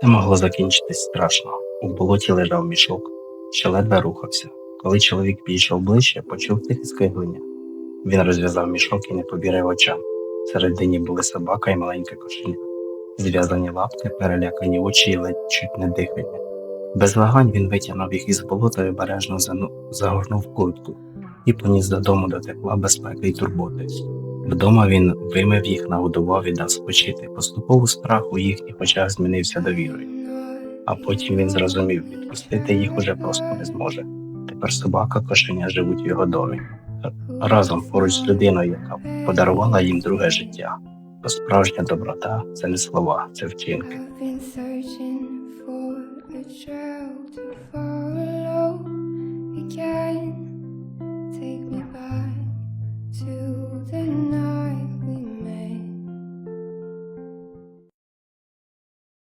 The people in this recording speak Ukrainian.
Це могло закінчитись страшно. У болоті лежав мішок, що ледве рухався. Коли чоловік підійшов ближче, почув тихе скиглення. Він розв'язав мішок і не повірив очам. Всередині були собака і маленьке кошеня. Зв'язані лапки, перелякані очі і ледь чуть не дихання. Без вагань він витягнув їх із болота і обережно загорнув куртку і поніс додому до тепла безпеки і турботи. Вдома він вимив їх, нагодував і дав спочити. Поступово страх у їхніх очах змінився довірою. А потім він зрозумів, відпустити їх уже просто не зможе. Тепер собака кошеня живуть в його домі. Разом поруч з людиною, яка подарувала їм друге життя. Бо справжня доброта це не слова, це вчинки.